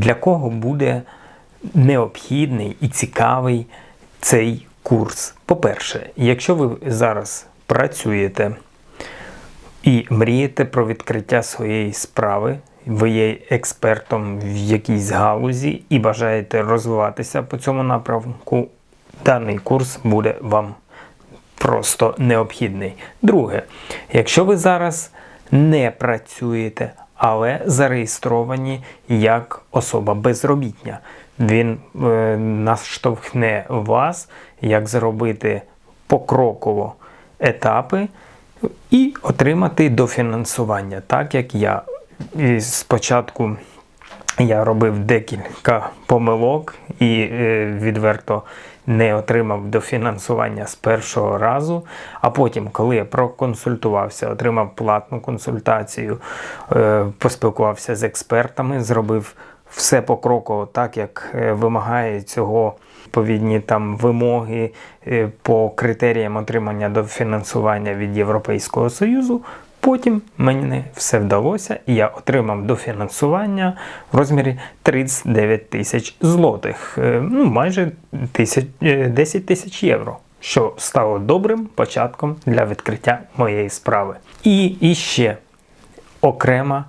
Для кого буде необхідний і цікавий цей курс? По-перше, якщо ви зараз працюєте і мрієте про відкриття своєї справи, ви є експертом в якійсь галузі і бажаєте розвиватися по цьому напрямку, даний курс буде вам просто необхідний. Друге, якщо ви зараз не працюєте, але зареєстровані як особа безробітня, він е, наштовхне вас, як зробити покроково етапи і отримати дофінансування, так як я спочатку я робив декілька помилок і е, відверто не отримав дофінансування з першого разу. А потім, коли я проконсультувався, отримав платну консультацію, е, поспілкувався з експертами, зробив все покроково, так як е, вимагає цього відповідні там вимоги е, по критеріям отримання дофінансування від Європейського Союзу. Потім мені все вдалося, і я отримав дофінансування в розмірі 39 тисяч злотих, е, ну майже е, 10 тисяч євро, що стало добрим початком для відкриття моєї справи. І ще окрема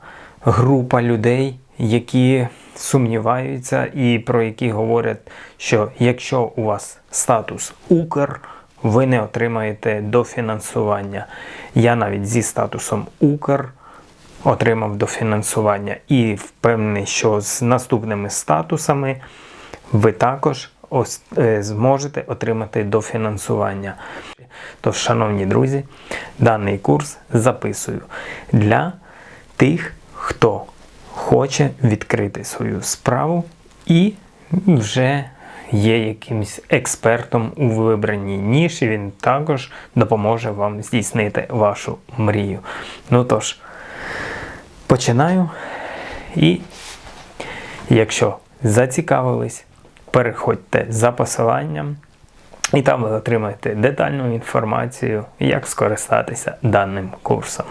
група людей, які сумніваються і про які говорять, що якщо у вас статус Укр, ви не отримаєте дофінансування. Я навіть зі статусом Укр отримав дофінансування і впевнений, що з наступними статусами ви також е, зможете отримати дофінансування. Тож, шановні друзі, даний курс записую для тих, хто хоче відкрити свою справу і вже є якимось експертом у вибраній ніші, він також допоможе вам здійснити вашу мрію. Ну тож, починаю. І якщо зацікавились, переходьте за посиланням, і там ви отримаєте детальну інформацію, як скористатися даним курсом.